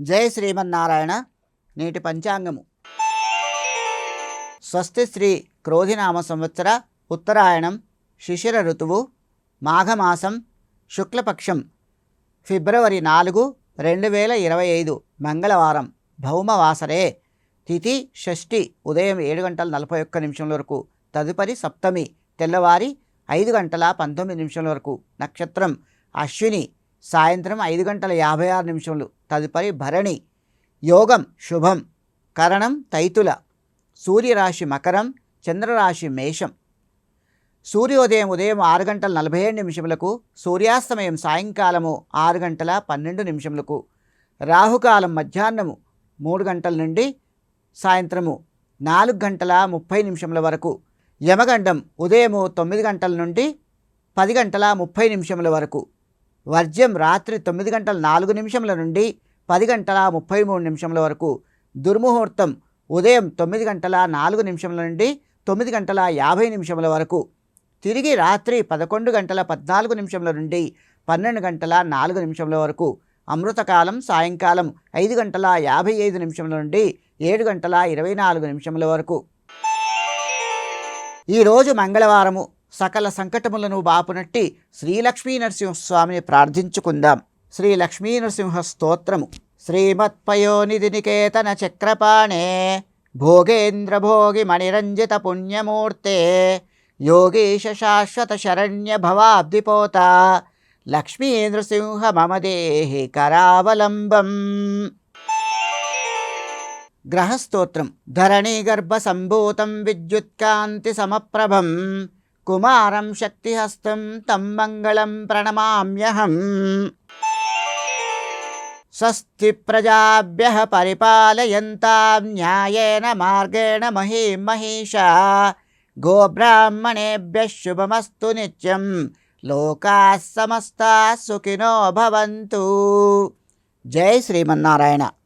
జై శ్రీమన్నారాయణ నేటి పంచాంగము. స్వస్తి శ్రీ క్రోధినామ సంవత్సర ఉత్తరాయణం శిశిర ఋతువు మాఘమాసం శుక్లపక్షం ఫిబ్రవరి నాలుగు రెండు వేల ఇరవై ఐదు మంగళవారం భౌమవాసరే. తిథి షష్ఠి ఉదయం ఏడు గంటల నలభై ఒక్క నిమిషం వరకు. తదుపరి సప్తమి తెల్లవారి ఐదు గంటల పంతొమ్మిది నిమిషాల వరకు. నక్షత్రం అశ్విని సాయంత్రం ఐదు గంటల యాభై ఆరు నిమిషములు. తదుపరి భరణి యోగం శుభం కరణం తైతుల సూర్యరాశి మకరం చంద్రరాశి మేషం. సూర్యోదయం ఉదయం ఆరు గంటల నలభై ఏడు నిమిషములకు సూర్యాస్తమయం సాయంకాలము ఆరు గంటల పన్నెండు నిమిషములకు రాహుకాలం మధ్యాహ్నము మూడు గంటల నుండి సాయంత్రము నాలుగు గంటల ముప్పై నిమిషముల వరకు యమగండం ఉదయము తొమ్మిది గంటల నుండి పది గంటల ముప్పై నిమిషముల వరకు. వర్జ్యం రాత్రి తొమ్మిది గంటల నాలుగు నిమిషముల నుండి పది గంటల ముప్పై మూడు నిమిషముల వరకు. దుర్ముహూర్తం ఉదయం తొమ్మిది గంటల నాలుగు నిమిషముల నుండి తొమ్మిది గంటల యాభై నిమిషముల వరకు. తిరిగి రాత్రి పదకొండు గంటల పద్నాలుగు నిమిషముల నుండి పన్నెండు గంటల నాలుగు నిమిషముల వరకు. అమృతకాలం సాయంకాలం ఐదు గంటల యాభై ఐదు నిమిషముల నుండి ఏడు గంటల ఇరవై నాలుగు నిమిషముల వరకు. ఈరోజు మంగళవారము. సకల సంకటములను బాపునట్టి శ్రీలక్ష్మీ నరసింహస్వామిని ప్రార్థించుకుందాం. శ్రీ లక్ష్మీ నరసింహ స్తోత్రము. శ్రీమత్పయోనిధి నికేతన చక్రపాణే భోగేంద్ర భోగి మణిరంజిత పుణ్యమూర్తే యోగీశ శాశ్వత శరణ్య భవాబ్దిపోత లక్ష్మీ నృసింహ మమ దేహి కరావలంబం. గ్రహస్తోత్రం. ధరణీగర్భ సంభూతం విద్యుత్కాంతి సమప్రభం. కుమారం శక్తిహస్తం తం మంగళం ప్రణమామ్యహం స్వస్తి ప్రజాభ్య పరిపాలయంతాం న్యాయేన మార్గేణ మహీ మహిషా గోబ్రాహ్మణేభ్య శుభమస్తు నిత్యం లోకా సమస్త సుఖినో భవంతు జై శ్రీమన్నారాయణ